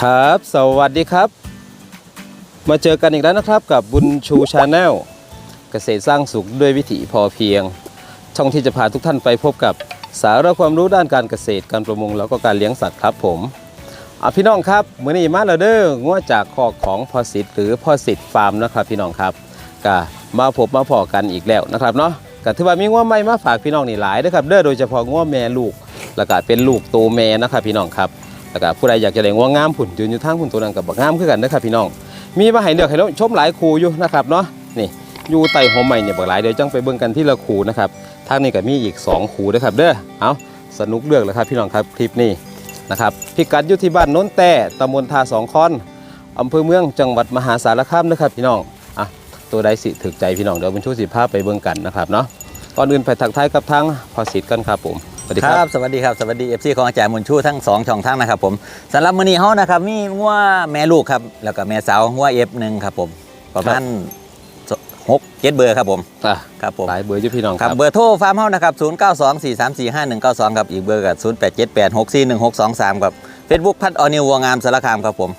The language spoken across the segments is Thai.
ครับ สวัสดีครับ มาเจอกันอีกแล้วนะครับกับบุญชูชาแนลเกษตรสร้างสุขด้วยวิถีพอเพียง ช่องที่จะพาทุกท่านไปพบกับสาระความรู้ด้านการเกษตรการประมงแล้วก็การเลี้ยงสัตว์ครับผมอะพี่น้องครับเมื้อนี้มาแล้วเด้องวจากคอกของพอสิทธิ์หรือพอสิทธิ์ฟาร์มนะครับ พี่น้องครับก็มาพบมาพอกันอีกแล้วนะครับเนาะก็ถือว่ามีงัวใหม่มาฝากพี่น้องนี่หลายเด้อครับเด้อโดยเฉพาะงัวแม่ลูกแล้วก็เป็นลูกโตแม่นะครับพี่น้องครับ แล้วก็ผู้ใดอยากจะได้งัวงามผุ่นยืนอยู่ทางผุ่นตัวนั้นกับบักงามคือกันนะครับพี่น้อง มีมาให้เลือกให้ชมหลายคูอยู่นะครับเนาะนี่อยู่ใต้หัวใหม่เนี่ยบักหลายเดี๋ยวจังไปเบิ่งกันที่ละคูนะครับทางนี้ก็มีอีก 2 คูนะครับเด้อเอาสนุกเลือกเลยครับพี่น้องครับคลิปนี้นะครับพิกัดอยู่ที่บ้านโน้นแต่ตำบลทาสองคอนอำเภอเมืองจังหวัดมหาสารคามนะครับพี่น้องอะตัวใดสิถึกใจพี่น้องเดี๋ยวเป็นชูสิภาพไปเบิ่งกันนะครับเนาะก่อนอื่นไปทักทายกับทางพอสิทธิ์กันครับผม วัสดีคครัรับบสวัสดีครับ สวัสดีเอฟซีของอาจารย์มุนชูทั้งสองช่องทางนะครับผมสำหรับมื้อนี้เฮานะครับมีงัวแม่ลูกครับแล้วก็แม่สาวงัวเอฟหนึ่งครับผมประมาณหกเจ็ดเบอร์ครับผมอะครับผมหลายเบอร์อยู่พี่น้องคครัรับบเบอร์โทรฟาร์มเฮานะครับ0 9 2 4 3 4 5 1 9 2ครับอีกเบอร์กับ0 8 7 8 6 4 1 6 2 3ครับเฟซบุ๊กพัดออนิววัวงามสารคามครับผม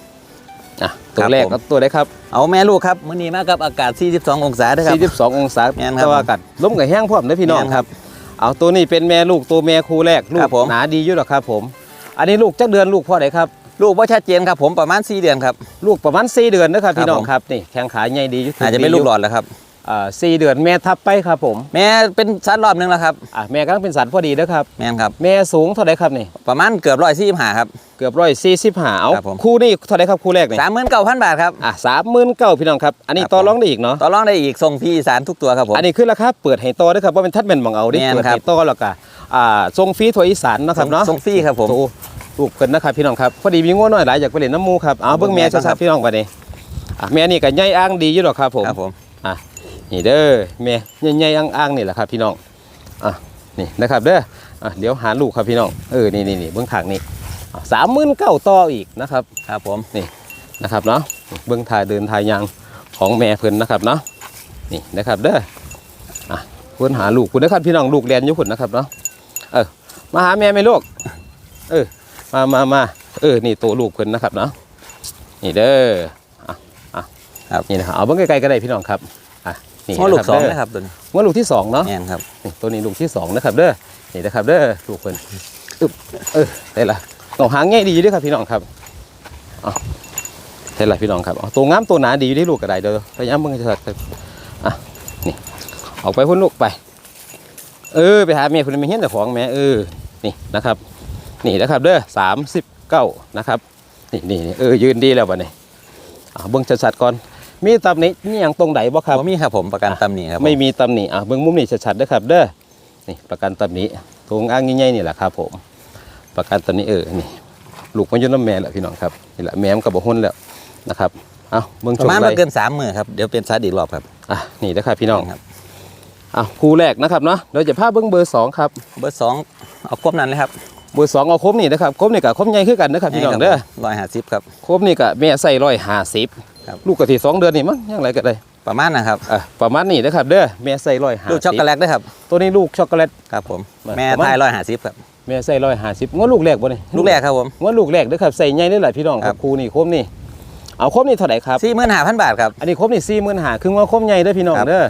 อะตัวครับแรกผมครับตัวได้ครับ เอาแม่ลูกครับมื้อนี้มากับอากาศ 42 องศาเด้วยครับ 42 องศาแม่นครับแต่ว่ากัดล้มกับแห้งพร้อมนะพี่น้องแม่นคครัรับบ เอาตัวนี้เป็นแม่ลูกตัวแม่คู่แรกลูครักบผม หนาดีอยู่หรอกครับผม อันนี้ลูกจักเดือนลูกพ่อไหนครับ ลูกว่าชัดเจนครับผมประมาณ4เดือนครับ ลูกประมาณ4เดือนนะครับครับพี่น้องผมครับนี่แข้งขาใหญ่ดีอยู่อาจจะเป็นลูกหลอดแล้วครับอ่า สี่เดือนแม่ทับไปครับผม แม่เป็นสัตว์รอบหนึงแล้วครับอะแม่กำลังเป็นสัตว์พอดีนะครับ แม่นครับ แม่สูงเท่าไหร่ครับนี่ ประมาณเกือบร้อยสี่หาครับ เกือบร้อยสี่สิบห้าเอาครับผม คู่นี้เท่าไหร่ครับคู่แรกนี่สามหมื่นเก้าพันบาทครับ อะสามหมื่นเก้าพี่น้องครับ อันนี้ครับ ต่อผมรองได้อีกเนาะ ต่อรองได้อีกส่งฟรีอีสานทุกตัวครับผม อันนี้คือราคาเปิดให้ต่อด้วยครับว่าเป็นทัดแม่นบังเอาดิแม่นเปิดครับ ให้ต่อแล้วก็อ่าทรงฟรีถั่วอีสานเนาะครับเนาะ ส่งฟรีครับผมโตลูกเกินนะครับพี่น้องครับพอดีมีง้วน้อยหลายอยากไปเล่นน้ำหมูครับเอาเบิ้งแม่เบิ่งแม่ชัครัดบๆพี่น้องไปนี่อะแม่นี่ก็ใหญ่อ้างดีอยู่หรอกครับผมครับผมอะ นี่เด้อแม่ใหญ่ๆอ้างๆนี่แหละครับพี่น้องอะนี่นะครับเด้ออะเดี๋ยวหาลูกครับพี่น้องเออนี่นี่นี่เบิ้องขางนี่สามหมื่นเก้าต่ออีกนะครับครับผมนี่นะครับเนาะเบิ้องถ่ายเดินถ่ายยางของแม่เพิ่นนะครับเนาะนี่นะครับเด้ออะคุณหาลูกคุณนะครับพี่น้องลูกเรียนอยู่คุณนะครับเนาะเออมาหาแม่ไหมลูกเออมามามาเออนี่ตัวลูกเพิ่นนะครับเนาะนี่เด้ออะอะครับนี่นะครับเอาเบิ้งไกลๆก็ได้พี่น้องครับ นี่หัวลูกสองเด้นะครับตัวนี้หัวลูกที่สองเนาะแม่นครับนี่ตัวนี้ลูกที่สองนะครับเด้อนี่นะครับเด้อลูกเพิ่นอึบเออได้ละเอาหางง่ายดีอยู่เด้วยครับพี่น้องครับเอาได้ละพี่น้องครับเอาตัวงามตัวหนาดีอยู่ที่ลูกกระไดเด้อพยายามเบิ่งชัดๆอะนี่ออกไปพุ่นลูกไป เออไปหาแม่พุ่นไม่เห็นแต่ของแม่เออนี่นะครับ นี่นะครับเด้อสามสิบเก้านะครับนี่นี่นี่เออยืนดีแล้วบ่เนี่ยอะเบิ่งชัดๆก่อน มีตำหนี้นี่อย่างตรงไหนบ่ครับผมมีครับผมประกันตำหนิครับผไม่มีตำหนิอะเบื้องมุมนี่ชัดๆด้วยครับ เด้อนี่ประกันตำหนิตรงอ้างง่ายๆนี่แหละครับผม ประกันตำหนิเออนี่ลูกมันอยุ่น้ำแม่แหละพี่น้องครับนี่แหละแม่มันกับบ่หุ่นแล้วนะครับเอาเบื้องปชระมมาณไรไม่เกินสามหมื่นครับเดี๋ยวเป็นซัดอีกรอบครับอะนี่นะครับพี่น้องครับอะคู่แรกนะครับเนาะเดี๋ยวจะพาเบื้องเบอร์สองครับ เบอร์สองเอาครบนั้นเลยครับเบอร์สองเอาครบนี่นะครับครบนี่กับครบใหญ่คือกันนะครับพี่น้องเด้อ ร้อยห้าสิบครับครบนี่กับแม่ใส่ร้อยห้าสิบ ครับ ลูกกะทิสองเดือนนี่มั้งยังไรก็ได้ประมาณนะครับอะประมาณนี้นะครับ เด้อแม่ใส่ร้อยห้าลูกช็อกโกแลตด้วยครับ ตัวนี้ลูกช็อกโกแลตครับผมประมาณแม่ไทยร้อยห้าสิบครับแม่ใส่ร้อยห้าสิบงวดลูกแรกบ่นี่ลูกแรกครับผมว่าลูกแรกเด้อครับใส่ใหญ่เลยแหละพี่น้องคครัรับบครูนี่ครบนี่เอาครบนี่เท่าไหร่ครับสี่หมื่นห้าพันบาทครับอันนี้ครบนี่สี่หมื่นหาครึ่งว่าครบใหญ่เด้อพี่น้องครับเด้อ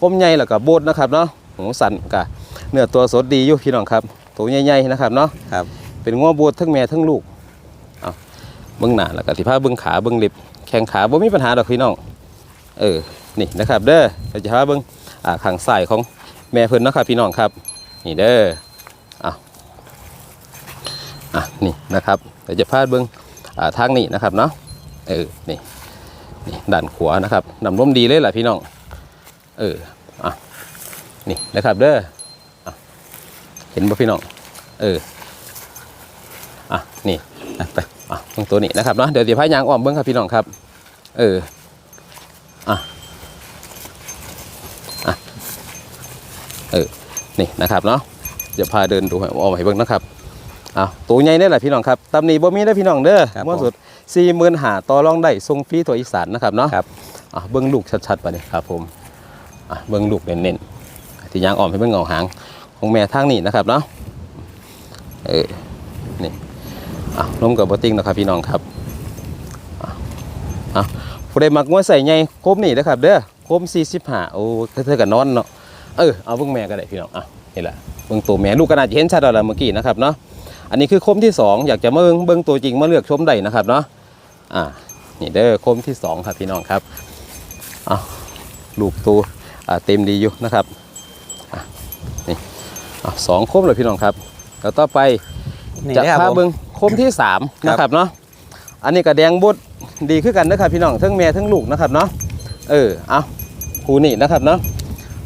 ครบใหญ่แล้วก็โบดนะครับเนาะหูสันกะเนื้อตัวสดดีอยู่พี่น้องครับตัวใหญ่ๆนะครับเนาะครับเป็นงัวโบดทั้งแม่ทั้งลูกเอาเบื้องหน้าแล้วก็ที่ผ้าเบื้องขาเบื้องเล็บ แข้งขาบ่มีปัญหาดอกพี่น้องเออนี่นะครับเด้อเราจะพาเบื้งอ่าข้างซ้ายของแม่เพิ่นนะครับพี่น้องครับ นี่เด้อเอาอะนี่นะครับเราจะพาเบื้งอ่าทางนี้นะครับเนาะเออนี่นี่ด้านขวานะครับนำร่มดีเลยแหละพี่น้องเอออะนี่นะครับเด้อเห็นบ่พี่น้องเอออะนี่ไป อะตรงตัวนี้นะครับเนาะเดี๋ยวเดี๋ยวพายางอ้อมเบิ้งครับพี่น้องครับ เอออะอะเออนี่นะครับเนาะเดี๋ยวพาเดินดูให้อ้อมให้เบิ้งนะครับอะตัวใหญ่ได้แหละพี่น้องครับตำหนิบ่มีได้อพี่น้องเด้อครับมั่วสุดสี่หมื่นหาต่อรองได้ทรงฟรีตัวอีสานนะครับเนาะครับอะเบิ้งลูกชัดๆไปเลยครับผมอะเบิ้งลูกเน้นๆที่ยางอ่อมให้เบิ้งเงาหางของแม่ทางนี้นะครับเนาะเออนี่ อะล้มกับบอติ้งนะครับพี่น้องครับอะผู้ใดมักงัวใส่ใหญ่โคมนี่นะครับเด้อโคม45โอ้เธอๆก็นอนเนาะเออเอาเบิ่งแม่ก็ได้พี่น้องอะนี่แหละเบิ่งตัวแม่ลูกก็น่าจะเห็นชัดแล้วล่ะเมื่อกี้นะครับเนาะอันนี้คือโคมที่สองอยากจะมาเบิ่งเบิ่งตัวจริงมาเลือกชมได้นะครับเนาะอ่านี่เด้อโคมที่สองครับพี่น้องครับอะลูกตัวอ่าเต็มดีอยู่นะครับอะนี่อะสองโคมเลยพี่น้องครับแล้วต่อไปนี่จะนะครับพาผมเบิ่งโคมที่สามครับนะครับเนาะอันนี้ก็แดงบดดีขึ้นกันนะครับพี่น้องทั้งแม่ทั้งลูกนะครับเนาะเออเอาครูนี่นะครับเนาะ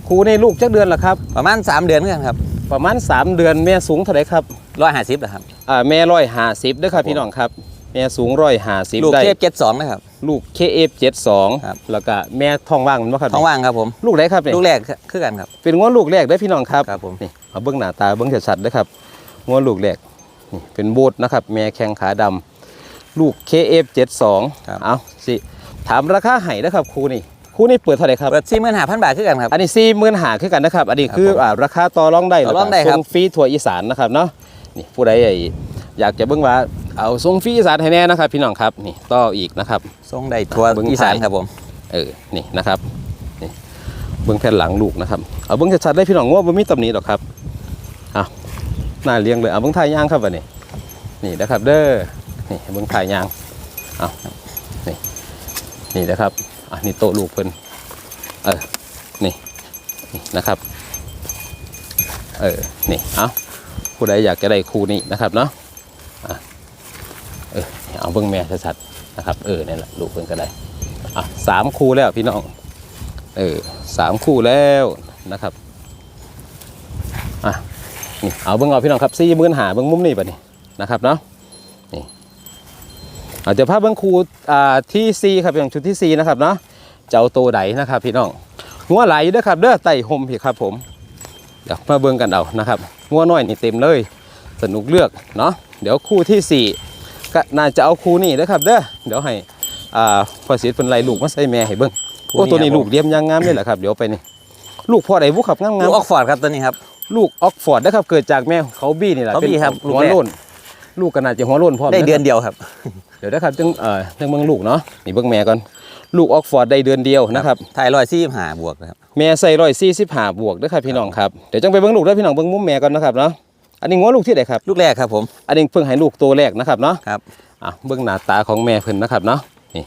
ครูนี่ลูกจักเดือนละครับประมาณ 3 เดือนกันครับประมาณ 3 เดือนแม่สูงเท่าไหร่ครับร้อยห้าสิบนะครับอ่าแม่ร้อยห้าสิบด้วยครับพี่น้องครับแม่สูงร้อยห้าสิบลูกได้เทพเจ็ดสองนะครับลูกเคเอฟเจ็ดสองครับแล้วก็แม่ท้องว่างมันบ่ครับท้องว่างครับผมลูกไหนครับเนี่ยลูกแรกคือกันครับเป็นง้อลูกแรกได้อพี่น้องครับครับผมนี่เอาเบื้องหน้าตาเบื้องชัดๆเด้อครับง้อลูกแรกนี่ เป็นโบดนะครับ แม่แข้งขาดำลูก KF72 ครับเอาสิถามราคาไห้นะครับครูนี่ครูนี่เปิดเท่าไหร่ครับเปิดสี่หมื่นห้าพันบาทคือกันครับ อันนี้สี่หมื่นหาคือกันนะครับ อันนี้คือครับผมอ่าราคาต่อรองได้ต่อรองได้ครับส่งฟรีทั่วอีสานนะครับเนาะ นี่ผู้ใดอยากจะเบิ่งว่าเอาส่งฟรีอีสานให้แน่นะครับ พี่น้องครับ นี่ต่ออีกนะครับทรงได้ทัวร์เบิ่งอีสานไทยครับผม เออ นี่นะครับ นี่เบื้องแผ่นหลังลูกนะครับ เอาเบื้องชัดๆได้พี่น้องว่ามันมีตำหนิหรอกครับเอา หน้าเลี้ยงเลยเอาเบื้งถ่ายยางครับวันนี้นี่นะครับเด้อนี่เบื้งถ่ายยางเอานี่นี่นะครับอะนี่โตลูกเพิ่นเออนี่นี่นะครับเออนี่เอาผู้ใดอยากจะได้คู่นี้นะครับเนาะอะเออเอาเบื้องแม่ชัดๆนะครับเออนี่แหละลูกเพิ่นก็ได้อะสามคู่แล้วพี่น้องเออสามคู่แล้วนะครับ นี่เอาเบิ้งเอาพี่น้องครับสี่มื่นหาเบิ้งมุมนี่ปะนี่นะครับเนาะนี่เอาจจะภาพเบิ้งคูอ่าที่ซีครับอย่างชุดที่ซีนะครับเนาะเจ้าโตไดนะครับ พี่น้องหัวไหลเด้อครับเด้อไต่หมพี่ครับผมเดี๋ยวมาเบิ้งกันเอานะครับหัวน้อยนี่เต็มเลย สนุกเลือกเนาะเดี๋ยวคู่ที่สี่ก็น่าจะเอาคู่นี้นะครับเด้อเดี๋ยวให้อ่าพอสิเป็นไรลูกมาใส่แม่ให้เบิ่งโอ้ตัวนี้ลูกเลี้ยมยางงามเลยแหละครับเดี๋ยวไปนี่ลูกพ่อใดบุครับงามงามออกฟอร์ดครับตัวนี้ครับ ลูกออกฟอร์ดนะครับเกิดจากแม่เขาบี้นี่แหละเขาบี้ครับเป็นลูกหัวแรก โล้นลูกก็น่าจะหัวโล้นพร้อมได้เดือนะคเดียวครับรับ เดี๋ยวนะครับจึงเอ่อจึงเบิ่งลูกเนาะนี่เบิ่งแม่ก่อนลูกออกฟอร์ดได้เดือนเดียวนะครับไทยร้อยสี่หาบวกนะครับ แม่ใส่ร้อยสี่สิบห้าบวกนะครับพี่น้องครับเดี๋ยวจังไปเบิ่งลูกเด้อพี่น้องเบิ่งมุมแม่ก่อนนะครับเนาะอันนี้งัวลูกที่ไหนครับลูกแรกครับผม อันนี้เพิ่งให้ลูกตัวแรกนะครับเนาะครับ อะเบื้องหน้าตาของแม่เพิ่นนะครับเนาะนี่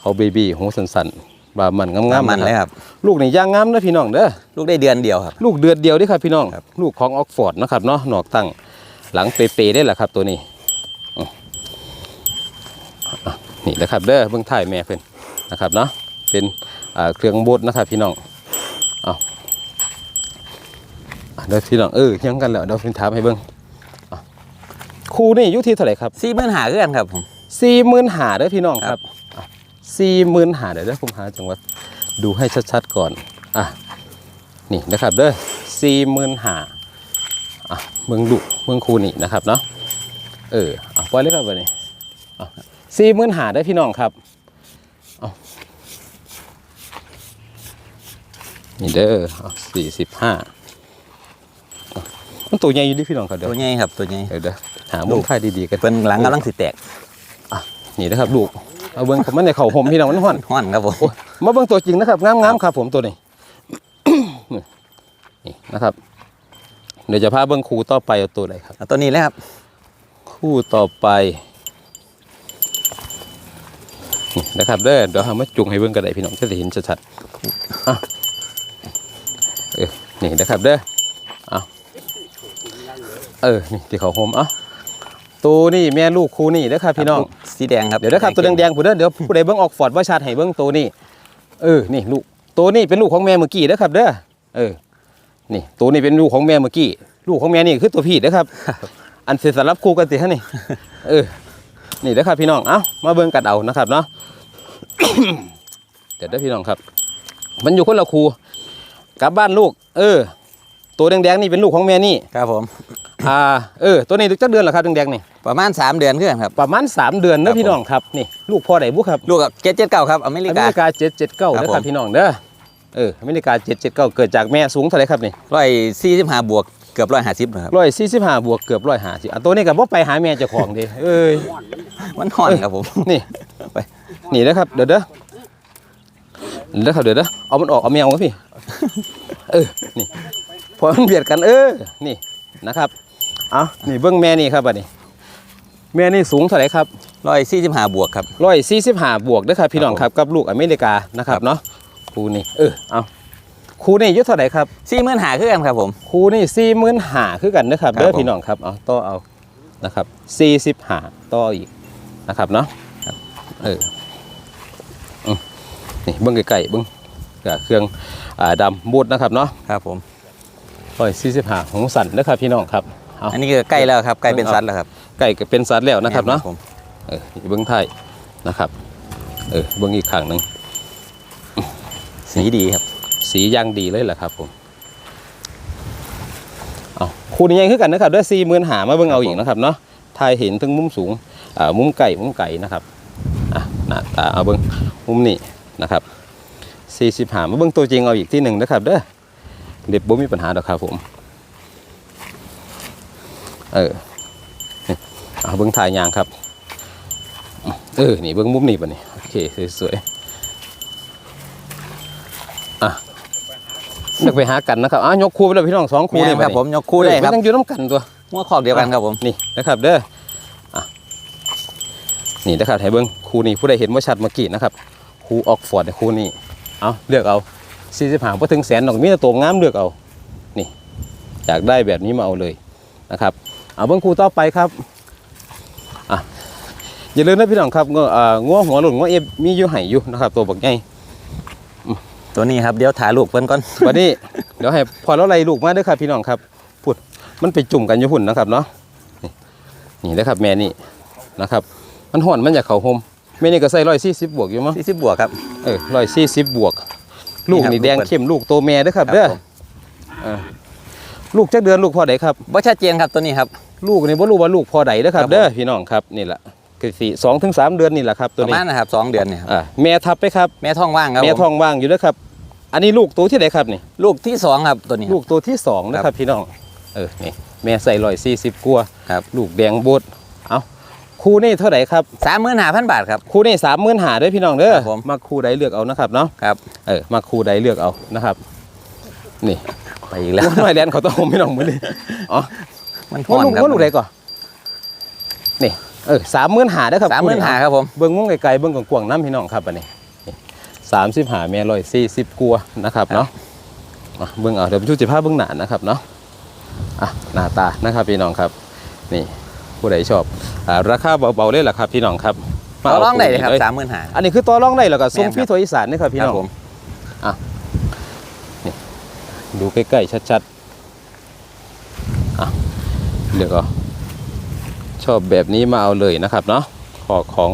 เขาเบบี้หูสันๆ ว่ามันงามๆมันนะเลยครับครับ ลูกนี่ย่างงามนะพี่น้องเด้อลูกได้เดือนเดียวครับ ลูกเดือดเดียวเด้อครับพี่น้องครับลูกของออกฟอร์ดนะครับเนาะหนอกตั้งหลังเปๆได้แหละครับตัวนี้อืมอะนี่นะครับเด้อเบื้องท้ายแม่เพิ่นนะครับเนาะเป็นอ่าเครื่องบดนะครับพี่น้องเอาอะเดี๋ยวพี่น้องเออยังกันแล้วเดี๋ยวพี่ถามให้เบิ่งอะคู่นี่อยู่ที่เท่าไหร่ครับสี่หมื่นหาคือกันครับผมสี่หมื่นหาเด้อพี่น้องคครัรับบ สี่หมื่นหาเดี๋ยวเด้อผมหาจังหวัดดูให้ชัดๆก่อน อะ นี่นะครับเด้อสี่หมื่นหาอะเมืองดุเมืองคูนี่นะครับเนาะ เออเอาปล่อยเลยครับวันนี้สี่หมื่นหาได้อพี่น้องครับเอานี่เด้อสี่สิบห้ามันตัวใหญ่อยู่ดิพี่น้องครับเดี๋ยวตัวใหญ่ครับตัวใหญ่เดี๋ยวเด้อหามุมค่ายดีๆกันเป็นหลังกำลังสิแตกนี่นะครับลูก เอาเบิ้งผมมันในเข่าผมพี่น้องมันห้อนห้อนครับผมมาเบิ้งตัวจริงนะครับงามๆครับผมตัวนี้นี่นะครับ เดี๋ยวจะพาเบิ้งคู่ต่อไปเอาตัวไหนครับเอาตัวนี้เลยครับ คู่ต่อไปนี่นะครับเด้อเดี๋ยวหามาจุงให้เบิ้งกันได้พี่น้องจะได้เห็นชัดๆอะเออนี่นะครับเด้อเอาเออนี่ที่เขาโฮมเอะ ตัวนี่แม่ลูกคู่นี่เด้อครับพี่น้อง สีแดงครับ เดี๋ยวนะครับตัวแดงๆผู้เด้อเดี๋ยวผู้ใดเบิ่งออกฟอร์ดว่าชาติให้เบิ่งตัวนี้เออ นี่ลูกตัวนี้เป็นลูกของแม่เมื่อกี้เด้อครับเด้อ เออ นี่ตัวนี้เป็นลูกของแม่เมื่อกี้ ลูกของแม่นี่คือตัวพี่เด้อครับ อันเสร็จสลับคู่กันสิฮะนี่ เออ นี่เด้อครับพี่น้อง เอ้า มาเบิ่งกัดเอานะครับเนาะ เดี๋ยวเด้อพี่น้องครับ มันอยู่คนละคู่กลับบ้านลูก เออ ตัวแดงๆนี่เป็นลูกของแม่นี่ ครับผม อ่าเออตัวนี้จักเดือนเหรอครับแดงๆนี่ประมาณ 3 เดือนคือกันครับ ประมาณสามเดือนครัเด้อบผมพี่น้องครับนี่ลูกพ่อใดบุครับลูกกับเจ็ดเจ็ดเก้าครับอเมริอกาเมริกาเจ็ดเจ็ดเก้าครับเด้อครับผมพี่น้องเด้อเอออเมริกาเจ็ดเจ็ดเก้าเกิดจากแม่สูงเท่าไหรครับนี่ร้อยสี่สิบห้าบวกเกือบร้อยห้าสิบนะครับ ร้อยสี่สิบห้าบวกเกือบร้อยห้าสิบอะตัวนี้กับว่าไปหาแม่เจ้าของดิเอ้ย มันห่อนครับผม นี่ไป นี่นะครับ เดี๋ยวเด้อเดี๋ยวครับเดี๋ยวเด้อเอามันออกเอาแมวมาพี่ เออ นี่ พอมันเบียดกันเออ นี่นะครับ เอานี่เบิ้งแม่นี่ครับบัดนี้ แม่นี่สูงเท่าไหร่ครับร้อยสี่สิบห้าบวกครับร้อยสี่สิบห้าบวกเด้อครับพี่น้องครับกับลูกอเมริกานะครับครับเนาะครูนี่เออเอาครูนี่อายุเท่าไหร่ครับสี่หมื่นหาคือกันครับผมครูนี่สี่หมื่นหาคือกันนะครับครับเด้อผมพี่น้องครับเอาต่อเอานะครับสี่สิบหาต่ออีกนะครับเนาะเอออืมนี่เบิ้งไก่ๆเบิ้งกับเครื่องอ่าดำบูดนะครับเนาะครับผมร้อยสี่สิบหาของสันนะครับพี่น้องครับ เอาอันนี้ก็ใกล้แล้วครับใกล้เป็นสัตว์แล้วครับไก่ก็เป็นสัตว์แล้วนะครับเนาะผมเออนี่เบิ้งไทยนะครับเออเบิ้งอีกข้างหนึ่งสีดีครับ สีย่างดีเลยแหละครับผมเอาคู่นี้ยังคือกันนะครับด้วยสี่หมื่นหามาเบิ่งเอาอีกนะครับเนาะทายเห็นถึงมุมสูงอ่ามุมไก่มุมไก่นะครับอะหน้าตาเอาเบิ่งมุมนี้นะครับสี่สิบหามาเบิ่งตัวจริงเอาอีกที่หนึ่งนะครับเด้อเด็บบ่มีปัญหาดอกครับผม เออนี่เอาเบิ่งถ่ายยางครับ เออ นี่เบิ่งมุมนี้ป่ะนี่โอเคสวยๆนึกไปหากันนะครับ อ้าวยกคู่ไปเลยพี่น้องสองคู่แม่นี่นครับผมยกคู่ได้ครับต้องอยู่น้ำกันตัวหัวขอบเดียวกันครับผม นี่นะครับ เด้ออะนี่นะครับให้เบิ้งคู่นี้ผู้ใดเห็นว่าชัดเมื่อกี้นะครับ คู่ออกฟอร์ดคู่นี้ เอาเลือกเอาสี่สิบห้าพอถึงแสนดอกมีแต่ตัวงามเลือกเอา นี่อยากได้แบบนี้มาเอาเลยนะครับ เอาเบิ้งคู่ต่อไปครับอะอย่าลืมนะพี่น้องครับงัวอ่างัวหัวหลุนงัวเอฟมีอยู่ไห่อยู่นะครับ ตัวบักใหญ่ตัวนี้ครับเดี๋ยวถ่ายรูปเพิ่นก่อนวันนี้เดี๋ยวให้พอแล้วไล่ลูกมาเด้วยครับพี่น้องครับพูดมันไปจุ่มกันอยู่หุ่นนะครับเนาะนี่นี่นะครับแม่นี่นะครับ มันห่อนมันอยากเข่าโฮมแม่นี่ก็ใส่ร้อยสี่สิบบวกอยู่มั้งสี่สิบบวกครับเออร้อยสี่สิบบวก ลูกนี่นี่ครับแดงลูกเปิดเข้มลูกโตแม่เด้อครับครับเด้อผมเออ ลูกจักเดือนลูกพอใดครับบ่ชัดเจนครับตัวนี้ครับ ลูกนี่บ่รู้ว่าลูกพอใดเด้อครับ ครับผม เด้อพี่น้องครับนี่แหละคือสี่สองถึงสามเดือนนี่แหละครับ ปตัวระนี้มาณนะครับสองเดือนเนี่ยครับอ่าแม่ทับไปครับแม่ท้องว่างครับแม่ผมท้องว่างอยู่เด้อครับ อันนี้ลูกตัวที่ไหนครับนี่ ลูกที่สองครับตัวนี้ ลูกตัวที่สองนะคครัรับบพี่น้อง เออนี่แม่ใส่ร้อยสี่สิบกัวาครับ ลูกแดงบดเอาคู่นี่เท่าไหร่ครับสามหมื่นห้าพันบาทครับ คู่นี่สามหมื่นหาด้วยพี่น้องเด้อครับผม มาคู่ใดเลือกเอานะครับเนาะ ครับ เออมาคู่ใดเลือกเอานะครับ นี่ ไปอีกแล้วว่าหน่อยแลนเขาต้องผมพี่น้องมือนี่อ๋อมันว่าลูกครับว่าลูกใดก่อนนี่เออสามหมื่นหาได้อครับสามหมื่นคู่ห้าครับผมเบิ้งมุ้งไกลๆเบิ้งกว้างๆน้ำพี่น้องครับอันนี้สามสิบหาแม่ร้อยสี่สิบกัวานะครับเนาะอะเบิ้งเอาเดี๋ยวผมชูจิภาพเบิ้งหนานะครับเนาะอะหน้าตานะครับพี่น้องครับ นี่ผู้ใดชอบอ่าราคาเบาๆเลยล่ะครับพี่น้องครับมาเราเาลองได้เลยครับคู่นี้สามหมื่นห้าอันนี้คือต่อรองได้แล้วก็ส่งแม่นครับพี่ตัวอีสานนี่ครับพี่น้องผม ดูใกล้ๆชัดๆอะเดี๋ยวก็ชอบแบบนี้มาเอาเลยนะครับเนาะขอของ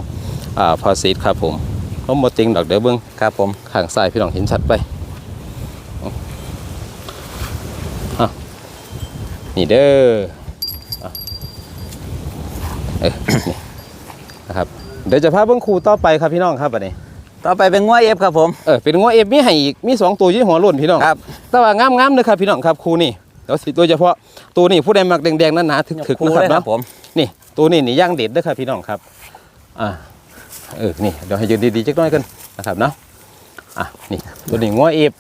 อ่าพอซีดครับผมเพราะหมดติงดอกเดี๋ยวเบิ้งครับผมข้างซ้ายพี่น้องเห็นชัดไปอะนี่เด้ออะเออนี่นะครับ เดี๋ยวจะพาเบิ้งครูต่อไปครับพี่น้องครับอันนี้ ต่อไปเป็นงัวเอฟครับผม เออเป็นงัวเอฟมีให้อีกมีสองตัวอยี่หัวหล่นพี่น้องครับ แต่ว่างามๆเลยครับพี่น้องครับครูนี่เดี๋ยวสิโดยเฉพาะตัวนี้ผู้ใดมักแดงๆหนาๆถึกๆคู่นะคเลรับยครัเนาะบผมนี่ตัวนี้นี่ย่างเด็ดเด้อครับพี่น้องครับอ่าเออนี่เดี๋ยวให้ยืนดีๆจักหน่อยกันนะครับเนาะอะนี่ตัวนี้งัวเอฟ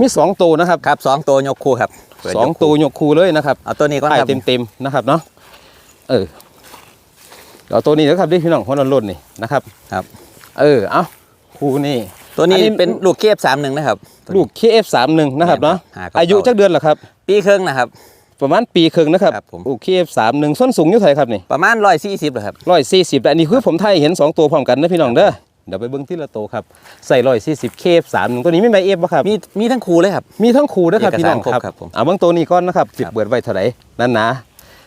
มีสองตัวนะครับครับสองตัวยกคู่ครับเปิดสองยกตัคู่วยกคู่เลยนะครับเอาตัวนี้ก่อนไข่ครับเต็มๆนะครับเนาะเออเดี๋ยวตัวนี้นะครับดิพี่น้องหัวหล่นๆนี่นะครับครับ เออเอาคู่นี่ ตัวนี้อันนี้ เป็นลูกเคฟสามหนึ่งนะครับตัวนี้ ลูก KF31 นะครับเนาะหากับอายุจักเดือนเหรอครับ ปีครึ่งนะครับ ประมาณปีครึ่งนะครับครับผม ลูก KF31 ส้นสูงอยู่เท่าไหร่ครับนี่ประมาณร้อยสี่สิบเลยครับร้อยสี่สิบแต่อันนี้คือผมไทยเห็นสองตัวพร้อมกันนะพี่น้องเด้อเดี๋ยวไปเบิ้งที่ละโตวครับใส่ร้อยสี่สิบ KF31 ตัวนี้ไม่ใบเอฟป่ะครับ มีมีทั้งคู่เลยครับ มีทั้งคู่นะครับเอกสารพี่น้องครบครับครับผม เอาเบิ้งตัวนี้ก่อนนะครับสิบครับเบิดไว้เท่าไหร่นั่นนะ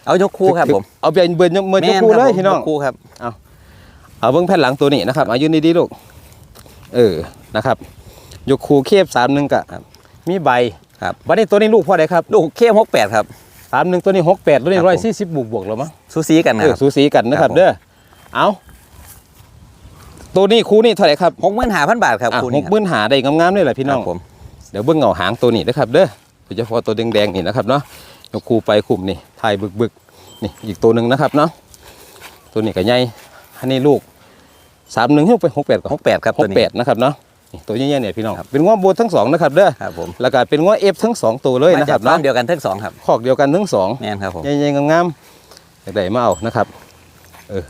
เอายกคู่ครับผมเอาเบียนเบิร์นเบิร์นยกแม่นคู่รับเลยผมพี่น้องยกคู่ครับเอา เบิ้งแผ่นหลังตัวนี้นะครับอายุนี่ดีลูกเออนะครับยกคู่เคฟสามหนึ่งกะครับมีใบครับวันนี้ตัวนี้ลูกพ่อใดครับลูกเคฟหกแปดครับสามหนึ่งตัวนี้หกแปดตัวนี้ครับร้อยผมสี่สิบบวกบวกๆแล้วมั้งสูสีกันเอนะอครับสูสีกันนะครับครับผมเด้อเอาตัวนี้คู่นี้เท่าไหร่ครับหกหมื่นห้าพันบาทครับอะคู่หนี้กหมื่นหาได้งามๆเลยแหละพี่น้องครับผมเดี๋ยวเบิ้งเงาหางตัวนี้นะครับเด้อโดยเฉพาะตัวแดงๆนี่นะครับเนาะยกคู่ไปคุมนี่ถ่ายบึกๆนี่อีกตัวหนึ่งนะครับเนาะตัวนี้ก็ใหญ่ อันนี้ลูกสามหนึ่งให้ไปหกแปดก่อนหกแปดครับหตัวกนี้แปดนะครับเนาะนี่ตัวใหญ่ๆเนี่ยพี่น้องเป็นง้อโบนทั้งสองนะครับเด้อครับผมแล้วก็เป็นง้อเอฟทั้งสองตัวเลยมานะคจารักบฟาร์เนาะมเดียวกันทั้งสองครับคอกเดียวกันทั้งสองแม่นครับผมใหญ่ๆงามๆอยากได้มาเอานะครับ เออ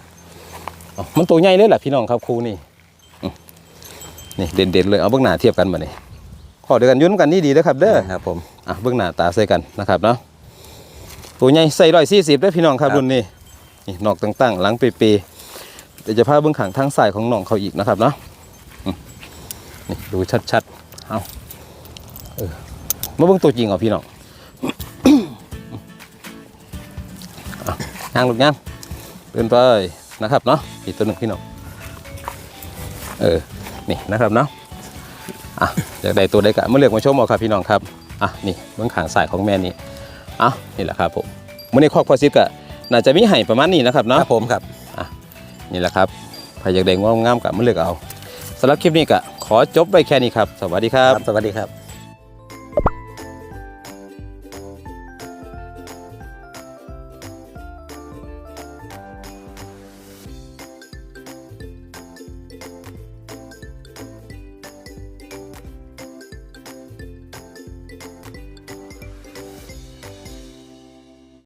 เอามันตัวใหญ่เลยแหละพี่น้องครับครูนี่อืมนี่เด่นๆเลยเอาเบื้องหน้าเทียบกันมาเนี่ยคอกเดียวกันอยุ่นำกันนี่ดีนะครับเด้อครับผม อะเบื้องหน้าตาใส่กันนะครับเนาะตัวใหญ่ใส่ร้อยสี่สิบได้อพี่น้องครับครับ รุ่นนี้นี่นอกตั้งๆหลังเปรีๆเดี๋ยวจะพาเบื้องขางทางซ้ายของหนองเขาอีกนะครับเนาะนี่ดูชัดๆเอาเออมาเบื้องตัวจริงเอพี่น้องอะย่างลูกย่างเดินไปนะครับเนาะอีกตัวหนึ่งพี่น้องเออนี่นะครับเนาะอะอยากได้ตัวใดกะเมื่อเลือกมาชมเอาครับพี่น้องครับอะนี่เบื้องขางสายของแม่นี่อะนี่แหละครับผมเมื่อในี้ครอบครัวซิดกะน่าจะมีไห่ประมาณนี้นะครับเนาะครับผมครับ นี่แหละครับใครอยากได้งามงามๆกับมื่เลือกเอาสำหรับคลิปนี้ก็ขอจบไปแค่นี้ครับ สวัสดีครับ สวัสดีครับ